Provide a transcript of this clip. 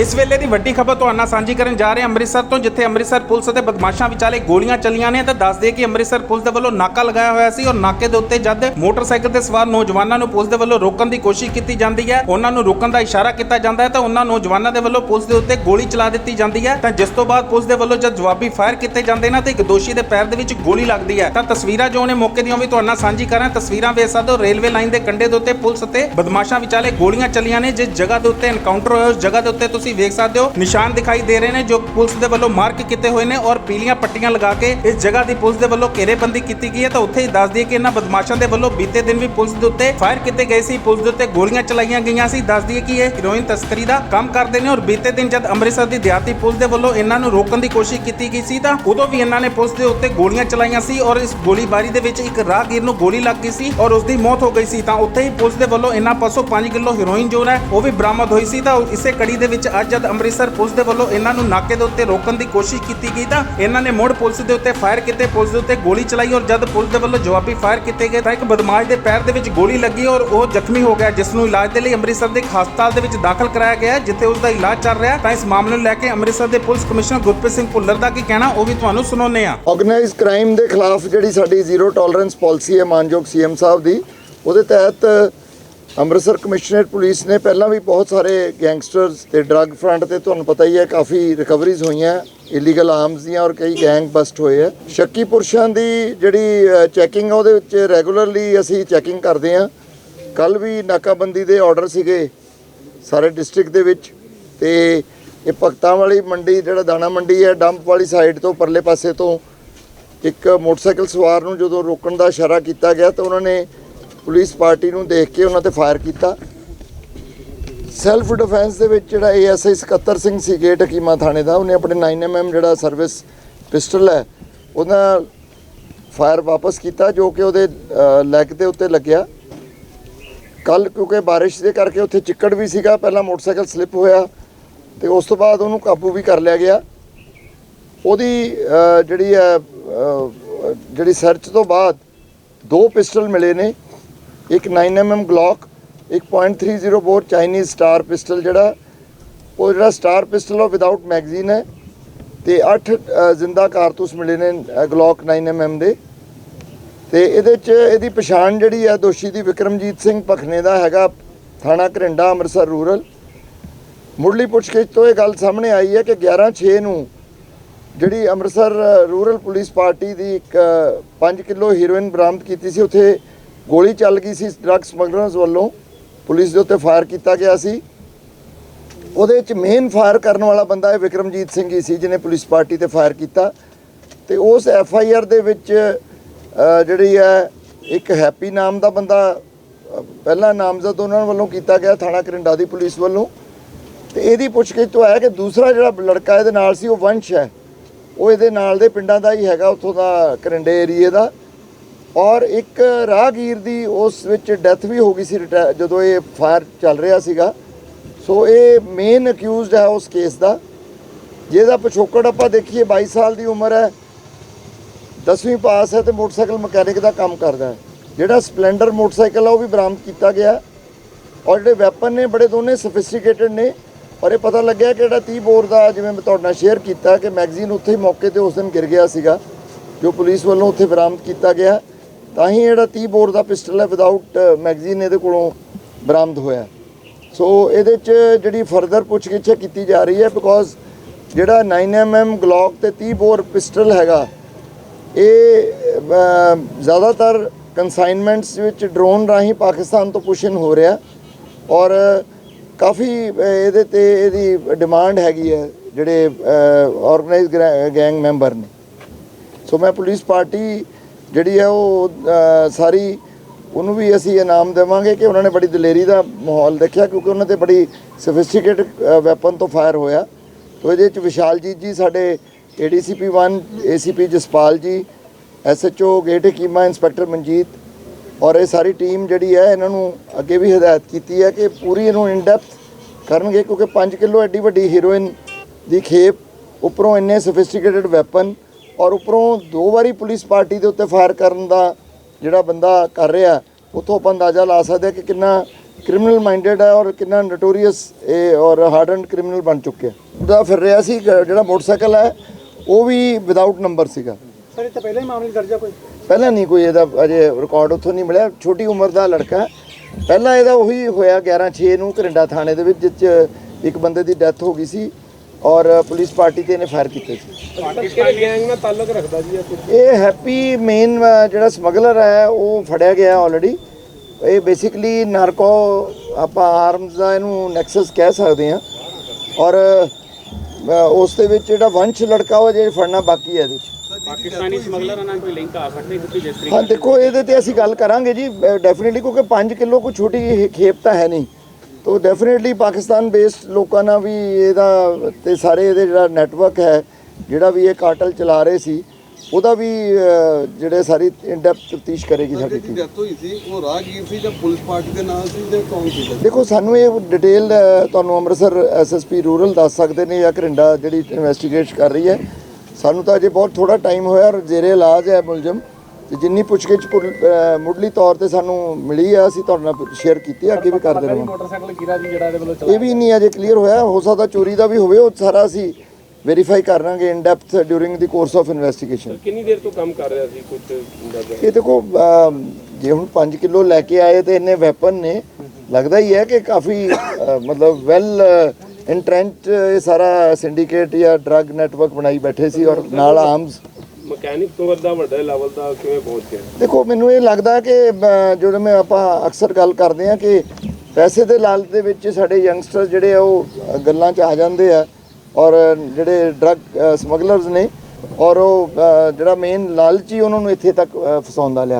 ਇਸ ਵੇਲੇ ਦੀ ਵੱਡੀ ਖਬਰ ਤੁਹਾਨੂੰ ਨਾਲ ਸਾਂਝੀ ਕਰਨ ਜਾ ਰਹੇ ਅੰਮ੍ਰਿਤਸਰ ਤੋਂ, ਜਿੱਥੇ ਅੰਮ੍ਰਿਤਸਰ ਪੁਲਿਸ ਅਤੇ ਬਦਮਾਸ਼ਾਂ ਵਿਚਾਲੇ ਗੋਲੀਆਂ ਚੱਲੀਆਂ ਨੇ ਤਾਂ ਦੱਸ ਕਿ ਅੰਮ੍ਰਿਤਸਰ ਪੁਲਿਸ ਦੇ ਵੱਲੋਂ ਨਾਕਾ ਲਗਾਇਆ ਹੋਇਆ ਸੀ ਔਰ ਨਾਕੇ ਦੇ ਉੱਤੇ ਜਦ ਮੋਟਰਸਾਈਕਲ ਤੇ ਸਵਾਰ ਨੌਜਵਾਨਾਂ ਨੂੰ ਪੁਲਿਸ ਦੇ ਵੱਲੋਂ ਰੋਕਣ ਦੀ ਕੋਸ਼ਿਸ਼ ਕੀਤੀ ਜਾਂਦੀ ਹੈ, ਉਹਨਾਂ ਨੂੰ ਰੋਕਣ ਦਾ ਇਸ਼ਾਰਾ ਕੀਤਾ ਜਾਂਦਾ ਹੈ ਤਾਂ ਉਹਨਾਂ ਨੌਜਵਾਨਾਂ ਦੇ ਵੱਲੋਂ ਪੁਲਿਸ ਦੇ ਉੱਤੇ ਗੋਲੀ ਚਲਾ ਦਿੱਤੀ ਜਾਂਦੀ ਹੈ। ਤਾਂ ਜਿਸ ਤੋਂ ਬਾਅਦ ਪੁਲਿਸ ਦੇ ਵੱਲੋਂ ਜਦ ਜਵਾਬੀ ਫਾਇਰ ਕੀਤੇ ਜਾਂਦੇ ਨੇ ਤਾਂ ਇੱਕ ਦੋਸ਼ੀ ਦੇ ਪੈਰ ਦੇ ਵਿੱਚ ਗੋਲੀ ਲੱਗਦੀ ਹੈ। ਤਾਂ ਤਸਵੀਰਾਂ ਜੋ ਨੇ ਮੌਕੇ ਦੀਆਂ ਵੀ ਤੁਹਾਡੇ ਨਾਲ ਸਾਂਝੀ ਕਰਾਂ। ਤਸਵੀਰਾਂ ਵੇਖ ਸਕਦੇ ਹੋ, ਰੇਲਵੇ ਲਾਈਨ ਦੇ ਕੰਢੇ ਦੇ ਉੱਤੇ ਪੁਲਿਸ ਅਤੇ ਬਦਮਾਸ਼ਾਂ ਵਿਚਾਲੇ ਗੋਲੀਆਂ ਚੱਲੀਆਂ ਨੇ। ਜਿਸ ਜਗ੍ਹਾ ਦੇ ਉੱਤੇ ਐਨਕਾਊਂਟਰ ਹੋਇਆ, ਉਸ ਜਗ੍ਹਾ ਦੇ ਉੱਤੇ ਤੁਸੀਂ ਵੇਖ ਸਕਦੇ ਹੋ, ਨਿਸ਼ਾਨ ਦਿਖਾਈ ਦੇ ਰਹੇ ਨੇ ਜੋ ਪੁਲਿਸ ਦੇ ਵੱਲੋਂ ਮਾਰਕ ਕੀਤੇ ਹੋਏ ਨੇ ਔਰ ਪੀਲੀਆਂ ਪੱਟੀਆਂ ਲਗਾ ਕੇ ਇਸ ਜਗ੍ਹਾ ਦੀ ਪੁਲਿਸ ਦੇ ਵੱਲੋਂ ਘੇਰੇਬੰਦੀ ਕੀਤੀ ਗਈ ਹੈ। ਤਾਂ ਉੱਥੇ ਹੀ ਦੱਸ ਦਈਏ ਕਿ ਇਹਨਾਂ ਬਦਮਾਸ਼ਾਂ ਦੇ ਵੱਲੋਂ ਬੀਤੇ ਦਿਨ ਵੀ ਪੁਲਿਸ ਦੇ ਉੱਤੇ ਫਾਇਰ ਕੀਤੇ ਗਏ ਸੀ। ਪੁਲਿਸ ਦੇ ਉੱਤੇ ਗੋਲੀਆਂ ਚਲਾਈਆਂ ਗਈਆਂ ਸੀ। ਦੱਸ ਦਈਏ ਕਿ ਇਹ ਹੀਰੋਇਨ ਤਸਕਰੀ ਦਾ ਕੰਮ ਕਰਦੇ ਨੇ ਔਰ ਬੀਤੇ ਦਿਨ ਜਦ ਅੰਮ੍ਰਿਤਸਰ ਦੀ ਦਿਹਾਤੀ ਪੁਲਿਸ ਦੇ ਵੱਲੋਂ ਇਹਨਾਂ ਨੂੰ ਰੋਕਣ ਦੀ ਕੋਸ਼ਿਸ਼ ਕੀਤੀ ਗਈ ਸੀ, ਤਾਂ ਉਦੋਂ ਵੀ ਇਹਨਾਂ ਨੇ ਪੁਲਿਸ ਦੇ ਉੱਤੇ ਗੋਲੀਆਂ ਚਲਾਈਆਂ ਸੀ ਔਰ ਇਸ ਗੋਲੀਬਾਰੀ ਦੇ ਵਿੱਚ ਇੱਕ ਰਾਹਗੀਰ ਨੂੰ ਗੋਲੀ ਲੱਗ ਗਈ ਸੀ ਔਰ ਉਸ ਦੀ ਮੌਤ ਹੋ ਗਈ ਸੀ। ਤਾਂ ਉੱਥੇ ਹੀ ਪੁਲਿਸ ਦੇ ਵੱਲੋਂ ਇਹਨਾਂ ਪਾਸੋਂ 5 ਕਿਲੋ ਹੀਰੋਇਨ ਜੋ ਹੈ ਉਹ ਵੀ ਬਰਾਮਦ ਹੋਈ ਸੀ। ਤਾਂ ਇਸੇ ਕੜੀ ਦੇ ਵਿੱਚ ਅੱਜ ਜਦ ਅੰਮ੍ਰਿਤਸਰ ਪੁਲਿਸ ਦੇ ਵੱਲੋਂ ਇਹਨਾਂ ਨੂੰ ਨਾਕੇ ਦੇ ਉੱਤੇ ਰੋਕਣ ਦੀ ਕੋਸ਼ਿਸ਼ ਕੀਤੀ ਗਈ ਤਾਂ ਇਹਨਾਂ ਨੇ ਮੁੜ ਪੁਲਿਸ ਦੇ ਉੱਤੇ ਫਾਇਰ ਕੀਤੇ, ਪੁਲਿਸ ਦੇ ਉੱਤੇ ਗੋਲੀ ਚਲਾਈ ਔਰ ਜਦ ਪੁਲਿਸ ਦੇ ਵੱਲੋਂ ਜਵਾਬੀ ਫਾਇਰ ਕੀਤੇ ਗਏ ਤਾਂ ਇੱਕ ਬਦਮਾਸ਼ ਦੇ ਪੈਰ ਦੇ ਵਿੱਚ ਗੋਲੀ ਲੱਗੀ ਔਰ ਉਹ ਜ਼ਖਮੀ ਹੋ ਗਿਆ, ਜਿਸ ਨੂੰ ਇਲਾਜ ਦੇ ਲਈ ਅੰਮ੍ਰਿਤਸਰ ਦੇ ਇੱਕ ਹਸਪਤਾਲ ਦੇ ਵਿੱਚ ਦਾਖਲ ਕਰਾਇਆ ਗਿਆ ਜਿੱਥੇ ਉਸ ਦਾ ਇਲਾਜ ਚੱਲ ਰਿਹਾ ਤਾਂ ਇਸ ਮਾਮਲੇ ਨੂੰ ਲੈ ਕੇ ਅੰਮ੍ਰਿਤਸਰ ਦੇ ਪੁਲਿਸ ਕਮਿਸ਼ਨਰ ਗੁਰਪ੍ਰੀਤ ਸਿੰਘ ਭੁੱਲਰ ਦਾ ਕੀ ਕਹਿਣਾ, ਉਹ ਵੀ ਤੁਹਾਨੂੰ ਸੁਣਾਉਂਦੇ ਆ ਆਰਗੇਨਾਈਜ਼ਡ ਕ੍ਰਾਈਮ ਦੇ ਖਿਲਾਫ ਜਿਹੜੀ ਸਾਡੀ ਜ਼ੀਰੋ ਟੋਲਰੈਂਸ ਪਾਲਿਸੀ ਹੈ ਮਾਨਯੋਗ ਸੀਐਮ ਸਾਹਿਬ ਦੀ, ਉਹਦੇ ਤਹਿਤ ਅੰਮ੍ਰਿਤਸਰ ਕਮਿਸ਼ਨਰੇਟ ਪੁਲਿਸ ਨੇ ਪਹਿਲਾਂ ਵੀ ਬਹੁਤ ਸਾਰੇ ਗੈਂਗਸਟਰਸ ਤੇ ਡਰੱਗ ਫਰੰਟ ਤੇ ਤੁਹਾਨੂੰ ਪਤਾ ਹੀ ਹੈ, ਕਾਫੀ ਰਿਕਵਰੀਜ਼ ਹੋਈਆਂ ਇਲੀਗਲ ਆਰਮਸ ਦੀਆਂ ਔਰ ਕਈ ਗੈਂਗ ਬਸਟ ਹੋਏ ਆ। ਸ਼ੱਕੀ ਪੁਰਸ਼ਾਂ ਦੀ ਜਿਹੜੀ ਚੈਕਿੰਗ ਆ, ਉਹਦੇ ਵਿੱਚ ਰੈਗੂਲਰਲੀ ਅਸੀਂ ਚੈਕਿੰਗ ਕਰਦੇ ਆ ਕੱਲ ਵੀ ਨਾਕਾਬੰਦੀ ਦੇ ਆਰਡਰ ਸੀਗੇ ਸਾਰੇ ਡਿਸਟ੍ਰਿਕਟ ਦੇ ਵਿੱਚ ਤੇ ਇਹ ਭਗਤਾਂ ਵਾਲੀ ਮੰਡੀ, ਜਿਹੜਾ ਦਾਣਾ ਮੰਡੀ ਹੈ ਡੰਪ ਵਾਲੀ ਸਾਈਡ ਤੋਂ ਪਰਲੇ ਪਾਸੇ ਤੋਂ ਇੱਕ ਮੋਟਰਸਾਈਕਲ ਸਵਾਰ ਨੂੰ ਜਦੋਂ ਰੋਕਣ ਦਾ ਇਸ਼ਾਰਾ ਕੀਤਾ ਗਿਆ ਤਾਂ ਉਹਨਾਂ ਨੇ ਪੁਲਿਸ ਪਾਰਟੀ ਨੂੰ ਦੇਖ ਕੇ ਉਹਨਾਂ ਤੇ ਫਾਇਰ ਕੀਤਾ। ਸੈਲਫ ਡਿਫੈਂਸ ਦੇ ਵਿੱਚ ਜਿਹੜਾ ਏਐਸਆਈ ਸਕੱਤਰ ਸਿੰਘ ਸੀ ਗੇਟ ਹਕੀਮਾ ਥਾਣੇ ਦਾ, ਉਹਨੇ ਆਪਣੇ 9mm ਜਿਹੜਾ ਸਰਵਿਸ ਪਿਸਟਲ ਹੈ, ਉਹਦਾ ਫਾਇਰ ਵਾਪਸ ਕੀਤਾ, ਜੋ ਕਿ ਉਹਦੇ ਲੈਗ ਦੇ ਉੱਤੇ ਲੱਗਿਆ। ਕੱਲ ਕਿਉਂਕਿ ਬਾਰਿਸ਼ ਦੇ ਕਰਕੇ ਉੱਥੇ ਚਿੱਕੜ ਵੀ ਸੀਗਾ, ਪਹਿਲਾਂ ਮੋਟਰਸਾਈਕਲ ਸਲਿੱਪ ਹੋਇਆ, ਤੇ ਉਸ ਤੋਂ ਬਾਅਦ ਉਹਨੂੰ ਕਾਬੂ ਵੀ ਕਰ ਲਿਆ ਗਿਆ। ਉਹਦੀ ਜਿਹੜੀ ਹੈ ਜਿਹੜੀ ਸਰਚ ਤੋਂ ਬਾਅਦ ਦੋ ਪਿਸਟਲ ਮਿਲੇ ਨੇ। ਇੱਕ 9mm ਗਲੌਕ ਇੱਕ .30 ਬੋਰ ਚਾਈਨੀਜ਼ ਸਟਾਰ ਪਿਸਟਲ ਜਿਹੜਾ, ਉਹ ਜਿਹੜਾ ਸਟਾਰ ਪਿਸਟਲ ਉਹ ਵਿਦਆਊਟ ਮੈਗਜ਼ੀਨ ਹੈ ਤੇ 8 ਜ਼ਿੰਦਾ ਕਾਰਤੂਸ ਮਿਲੇ ਨੇ ਗਲੌਕ 9mm ਦੇ। ਤੇ ਇਹਦੇ ਚ ਇਹਦੀ ਪਛਾਣ ਜਿਹੜੀ ਹੈ ਦੋਸ਼ੀ ਦੀ ਵਿਕਰਮਜੀਤ ਸਿੰਘ ਭਖਨੇ ਦਾ ਹੈਗਾ, ਥਾਣਾ ਘਰਿੰਡਾ, ਅੰਮ੍ਰਿਤਸਰ ਰੂਰਲ। ਮੁੱਢਲੀ ਪੁੱਛਗਿੱਛ ਤੋਂ ਇਹ ਗੱਲ ਸਾਹਮਣੇ ਆਈ ਹੈ ਕਿ 11/6 ਨੂੰ ਜਿਹੜੀ ਅੰਮ੍ਰਿਤਸਰ ਰੂਰਲ ਪੁਲਿਸ ਪਾਰਟੀ ਦੀ ਇੱਕ 5 ਕਿਲੋ ਹੀਰੋਇਨ ਬਰਾਮਦ ਕੀਤੀ ਸੀ, ਉੱਥੇ ਗੋਲੀ ਚੱਲ ਗਈ ਸੀ ਡਰੱਗ ਸਮਗਲਰਸ ਵੱਲੋਂ। ਪੁਲਿਸ ਦੇ ਉੱਤੇ ਫਾਇਰ ਕੀਤਾ ਗਿਆ ਸੀ। ਉਹਦੇ ਵਿੱਚ ਮੇਨ ਫਾਇਰ ਕਰਨ ਵਾਲਾ ਬੰਦਾ ਇਹ ਵਿਕਰਮਜੀਤ ਸਿੰਘ ਹੀ ਸੀ ਜਿਹਨੇ ਪੁਲਿਸ ਪਾਰਟੀ ਤੇ ਫਾਇਰ ਕੀਤਾ। ਤੇ ਉਸ ਐਫ ਆਈ ਆਰ ਦੇ ਵਿੱਚ ਜਿਹੜੀ ਹੈ ਇੱਕ ਹੈਪੀ ਨਾਮ ਦਾ ਬੰਦਾ ਅ, ਪਹਿਲਾ ਨਾਮਜ਼ਦ ਉਹਨਾਂ ਵੱਲੋਂ ਕੀਤਾ ਗਿਆ ਥਾਣਾ ਕਰਿੰਡਾ ਦੀ ਪੁਲਿਸ ਵੱਲੋਂ। ਤੇ ਇਹਦੀ ਪੁੱਛਗਿੱਛ ਤੋਂ ਆਇਆ ਕਿ ਦੂਸਰਾ ਜਿਹੜਾ ਲੜਕਾ ਇਹਦੇ ਨਾਲ ਸੀ ਉਹ ਵੰਸ਼ ਹੈ। ਉਹ ਇਹਦੇ ਨਾਲ ਦੇ ਪਿੰਡਾਂ ਦਾ ਹੀ ਹੈਗਾ ਉੱਥੋਂ ਦਾ ਕਰਿੰਡੇ ਏਰੀਏ ਦਾ। ਔਰ ਇੱਕ ਰਾਹਗੀਰ ਦੀ ਉਸ ਵਿੱਚ ਡੈਥ ਵੀ ਹੋ ਗਈ ਸੀ ਰਿਟਾ- ਜਦੋਂ ਇਹ ਫਾਇਰ ਚੱਲ ਰਿਹਾ ਸੀਗਾ। ਸੋ ਇਹ ਮੇਨ ਅਕਿਊਜ਼ਡ ਹੈ ਉਸ ਕੇਸ ਦਾ। ਜਿਹਦਾ ਪਿਛੋਕੜ ਆਪਾਂ ਦੇਖੀਏ 22 ਸਾਲ ਦੀ ਉਮਰ ਹੈ। 10ਵੀਂ ਪਾਸ ਹੈ ਤੇ ਮੋਟਰਸਾਈਕਲ ਮਕੈਨਿਕ ਦਾ ਕੰਮ ਕਰਦਾ ਹੈ। ਜਿਹੜਾ ਸਪਲੈਂਡਰ ਮੋਟਰਸਾਈਕਲ ਆ, ਉਹ ਵੀ ਬਰਾਮਦ ਕੀਤਾ ਗਿਆ ਔਰ ਜਿਹੜੇ ਵੈਪਨ ਨੇ, ਬੜੇ ਦੋਨੇ ਸਫਿਸਟੀਕੇਟਡ ਨੇ। ਔਰ ਇਹ ਪਤਾ ਲੱਗਿਆ ਕਿ ਜਿਹੜਾ 30 ਬੋਰ ਦਾ ਜਿਵੇਂ ਮੈਂ ਤੁਹਾਡੇ ਨਾਲ ਸ਼ੇਅਰ ਕੀਤਾ ਕਿ ਮੈਗਜ਼ੀਨ ਉੱਥੇ ਹੀ ਮੌਕੇ ਤੇ ਉਸ ਦਿਨ ਗਿਰ ਗਿਆ ਸੀਗਾ, ਜੋ ਪੁਲਿਸ ਵੱਲੋਂ ਉੱਥੇ ਬਰਾਮਦ ਕੀਤਾ ਗਿਆ। ਤਾਂ ਹੀ ਜਿਹੜਾ 30 ਬੋਰ ਦਾ ਪਿਸਟਲ ਹੈ ਵਿਦਆਊਟ ਮੈਗਜ਼ੀਨ ਇਹਦੇ ਕੋਲੋਂ ਬਰਾਮਦ ਹੋਇਆ। ਸੋ ਇਹਦੇ ਚ ਜਿਹੜੀ ਫਰਦਰ ਪੁੱਛਗਿੱਛ ਕੀਤੀ ਜਾ ਰਹੀ ਹੈ ਬਿਕੋਜ਼ ਜਿਹੜਾ 9mm ਗਲੌਕ ਤੇ 30 ਬੋਰ ਪਿਸਟਲ ਹੈਗਾ, ਇਹ ਜ਼ਿਆਦਾਤਰ ਕਨਸਾਈਨਮੈਂਟਸ ਵਿੱਚ ਡਰੋਨ ਰਾਹੀਂ ਪਾਕਿਸਤਾਨ ਤੋਂ ਪੁਸ਼ਨ ਹੋ ਰਿਹਾ ਔਰ ਕਾਫੀ ਇਹਦੇ ਤੇ ਇਹਦੀ ਡਿਮਾਂਡ ਹੈਗੀ ਹੈ ਜਿਹੜੇ ਆਰਗੇਨਾਈਜ਼ ਗੈਂਗ ਮੈਂਬਰ ਨੇ। ਸੋ ਮੈਂ ਪੁਲਿਸ ਪਾਰਟੀ ਜਿਹੜੀ ਹੈ ਉਹ ਸਾਰੀ, ਉਹਨੂੰ ਵੀ ਅਸੀਂ ਇਨਾਮ ਦੇਵਾਂਗੇ ਕਿ ਉਹਨਾਂ ਨੇ ਬੜੀ ਦਲੇਰੀ ਦਾ ਮਾਹੌਲ ਦੇਖਿਆ ਕਿਉਂਕਿ ਉਹਨਾਂ ਤੇ ਬੜੀ ਸਫਿਸਟੀਕੇਟਡ ਵੈਪਨ ਤੋਂ ਫਾਇਰ ਹੋਇਆ। ਤੋ ਇਹਦੇ ਵਿੱਚ ਵਿਸ਼ਾਲਜੀਤ ਜੀ ਸਾਡੇ ADCP 1 ACP Jaspal ji SHO gate Hakima inspector Manjit ਔਰ ਇਹ ਸਾਰੀ ਟੀਮ ਜਿਹੜੀ ਹੈ ਇਹਨਾਂ ਨੂੰ ਅੱਗੇ ਵੀ ਹਦਾਇਤ ਕੀਤੀ ਹੈ ਕਿ ਪੂਰੀ ਇਹਨੂੰ ਇਨ ਡੈਪਥ ਕਰਨਗੇ ਕਿਉਂਕਿ 5 ਕਿਲੋ ਐਡੀ ਵੱਡੀ ਹੀਰੋਇਨ ਦੀ ਖੇਪ ਉੱਪਰੋਂ ਇੰਨੇ ਸਫਿਸਟੀਕੇਟਡ ਵੈਪਨ ਔਰ ਉੱਪਰੋਂ ਦੋ ਵਾਰੀ ਪੁਲਿਸ ਪਾਰਟੀ ਦੇ ਉੱਤੇ ਫਾਇਰ ਕਰਨ ਦਾ ਜਿਹੜਾ ਬੰਦਾ ਕਰ ਰਿਹਾ ਉਥੋਂ ਆਪਾਂ ਅੰਦਾਜ਼ਾ ਲਾ ਸਕਦੇ ਹਾਂ ਕਿ ਕਿੰਨਾ ਕ੍ਰਿਮੀਨਲ ਮਾਈਂਡਡ ਹੈ ਔਰ ਕਿੰਨਾ ਨੋਟੋਰੀਅਸ ਇਹ ਔਰ ਹਾਰਡਨ ਕ੍ਰਿਮੀਨਲ ਬਣ ਚੁੱਕਿਆ ਉਹਦਾ ਫਿਰ ਰਿਹਾ ਸੀ ਜਿਹੜਾ ਮੋਟਰਸਾਈਕਲ ਹੈ ਉਹ ਵੀ ਵਿਦਆਊਟ ਨੰਬਰ ਸੀਗਾ। ਸਰ ਇਹ ਤਾਂ ਪਹਿਲਾਂ ਹੀ ਮਾਮਲੇ ਦਰਜ ਕੋਈ? ਪਹਿਲਾਂ ਨਹੀਂ ਕੋਈ ਇਹਦਾ ਅਜੇ ਰਿਕਾਰਡ ਉੱਥੋਂ ਨਹੀਂ ਮਿਲਿਆ। ਛੋਟੀ ਉਮਰ ਦਾ ਲੜਕਾ। ਪਹਿਲਾਂ ਇਹਦਾ ਉਹੀ ਹੋਇਆ 11 6 ਨੂੰ ਘਰਿੰਡਾ ਥਾਣੇ ਦੇ ਵਿੱਚ ਜਿਸ 'ਚ ਇੱਕ ਬੰਦੇ ਦੀ ਡੈਥ ਹੋ ਗਈ ਸੀ। ਔਰ ਪੁਲਿਸ ਪਾਰਟੀ ਤੇ ਇਹਨੇ ਫਾਇਰ ਕੀਤੇ ਸੀ। ਪਾਕਿਸਤਾਨੀ ਗੈਂਗ ਨਾਲ ਤਾਲੁਕ ਰੱਖਦਾ ਜੀ ਇਹ ਕੁਝ ਇਹ ਹੈਪੀ ਮੇਨ ਜਿਹੜਾ ਸਮਗਲਰ ਹੈ ਉਹ ਫੜਿਆ ਗਿਆ ਆਲਰੇਡੀ ਇਹ ਬੇਸਿਕਲੀ ਨਾਰਕੋ ਆਪਾਂ ਆਰਮਸ ਦਾ ਇਹਨੂੰ ਨੈਕਸਸ ਕਹਿ ਸਕਦੇ ਹਾਂ। ਔਰ ਅ, ਉਸ ਦੇ ਵਿੱਚ ਜਿਹੜਾ ਵੰਸ਼ ਲੜਕਾ ਉਹ ਜੇ ਫੜਨਾ ਬਾਕੀ ਹੈ ਇਹਦੇ 'ਚ ਪਾਕਿਸਤਾਨੀ ਸਮਗਲਰਾਂ ਨਾਲ ਕੋਈ ਲਿੰਕ ਆ ਸਕਦੇ ਕਿਉਂਕਿ ਜਿਸ ਤਰੀਕੇ ਹਾਂ ਦੇਖੋ ਇਹਦੇ ਤੇ ਅਸੀਂ ਗੱਲ ਕਰਾਂਗੇ ਜੀ। ਡੈਫੀਨਿਟਲੀ ਕਿਉਂਕਿ 5 ਕਿਲੋ ਕੋਈ ਛੋਟੀ ਜਿਹੀ ਖੇਪ ਤਾਂ ਹੈ ਨਹੀਂ। ਤੋ ਡੈਫੀਨਿਟਲੀ ਪਾਕਿਸਤਾਨ ਬੇਸਡ ਲੋਕਾਂ ਨਾਲ ਵੀ ਇਹਦਾ ਤੇ ਸਾਰੇ ਇਹਦੇ ਜਿਹੜਾ ਨੈਟਵਰਕ ਹੈ ਜਿਹੜਾ ਵੀ ਇਹ ਕਾਰਟਲ ਚਲਾ ਰਹੇ ਸੀ ਉਹਦਾ ਵੀ ਜਿਹੜੇ ਸਾਰੀ ਇਨ ਡੈਪਥ ਤਫਤੀਸ਼ ਕਰੇਗੀ ਸਾਡੀ ਟੀਮ ਡੈਥ ਹੋਈ ਸੀ ਉਹ ਰਾਹਗੀਰ ਸੀ ਜਾਂ ਪੁਲਿਸ ਪਾਰਟੀ ਦੇ ਨਾਲ ਸੀ ਜਾਂ ਕੌਣ ਸੀ? ਦੇਖੋ ਸਾਨੂੰ ਇਹ ਡਿਟੇਲ ਤੁਹਾਨੂੰ ਅੰਮ੍ਰਿਤਸਰ ਐਸਐਸਪੀ ਰੂਰਲ ਦੱਸ ਸਕਦੇ ਨੇ ਜਾਂ ਘਰਿੰਡਾ ਜਿਹੜੀ ਇਨਵੈਸਟੀਗੇਟ ਕਰ ਰਹੀ ਹੈ। ਸਾਨੂੰ ਤਾਂ ਅਜੇ ਬਹੁਤ ਥੋੜਾ ਟਾਈਮ ਹੋਇਆ ਔਰ ਜ਼ੇਰੇ ਇਲਾਜ ਹੈ ਮੁਲਜ਼ਮ। ਤੇ ਜਿੰਨੀ ਪੁੱਛਗਿੱਛ ਮੁੱਢਲੀ ਤੌਰ ਤੇ ਸਾਨੂੰ ਮਿਲੀ ਹੈ ਅਸੀਂ ਤੁਹਾਡੇ ਨਾਲ ਸ਼ੇਅਰ ਕੀਤੀ ਅੱਗੇ ਵੀ ਕਰਦੇ ਰਹਾਂਗੇ ਮੋਟਰਸਾਈਕਲ ਕਿਰਾ ਜੀ ਜਿਹੜਾ ਇਹਦੇ ਵੱਲੋਂ ਇਹ ਵੀ ਨਹੀਂ ਅਜੇ ਕਲੀਅਰ ਹੋਇਆ ਹੋ ਸਕਦਾ ਚੋਰੀ ਦਾ ਵੀ ਹੋਵੇ ਉਹ ਸਾਰਾ ਅਸੀਂ ਵੈਰੀਫਾਈ ਕਰਾਂਗੇ in depth during the course of investigation ਕਿੰਨੀ ਦੇਰ ਤੋਂ ਕੰਮ ਕਰ ਰਿਹਾ ਸੀ ਕੁਝ ਇਹ ਦੇਖੋ ਜੇ ਹੁਣ 5 ਕਿਲੋ ਲੈ ਕੇ ਆਏ ਤੇ ਇੰਨੇ ਵੈਪਨ ਨੇ ਲੱਗਦਾ ਹੀ ਹੈ ਕਿ ਕਾਫੀ ਮਤਲਬ ਵੈਲ ਇੰਟ੍ਰੈਂਚ ਇਹ ਸਾਰਾ ਸਿੰਡੀਕੇਟ ਜਾਂ ਡਰੱਗ ਨੈਟਵਰਕ ਬਣਾਈ ਬੈਠੇ ਸੀ ਔਰ ਨਾਲ ਆਰਮਸ ਮਕੈਨਿਕ ਤੋਂ ਵੱਡਾ ਵੱਡੇ ਲੈਵਲ ਦਾ ਕਿਵੇਂ ਪਹੁੰਚ ਗਿਆ? ਦੇਖੋ, ਮੈਨੂੰ ਇਹ ਲੱਗਦਾ ਕਿ ਜਦੋਂ ਮੈਂ ਆਪਾਂ ਅਕਸਰ ਗੱਲ ਕਰਦੇ ਆ ਕਿ ਪੈਸੇ ਦੇ ਲਾਲਚ ਦੇ ਵਿੱਚ ਸਾਡੇ ਯੰਗਸਟਰ ਜਿਹੜੇ ਆ, ਉਹ ਗੱਲਾਂ 'ਚ ਆ ਜਾਂਦੇ ਆ ਔਰ ਜਿਹੜੇ ਡਰੱਗ ਸਮਗਲਰਸ ਨੇ ਔਰ ਉਹ ਜਿਹੜਾ ਮੇਨ ਲਾਲਚੀ ਉਹਨਾਂ ਨੂੰ ਇੱਥੇ ਤੱਕ ਫਸਾਉਂਦਾ ਲਿਆ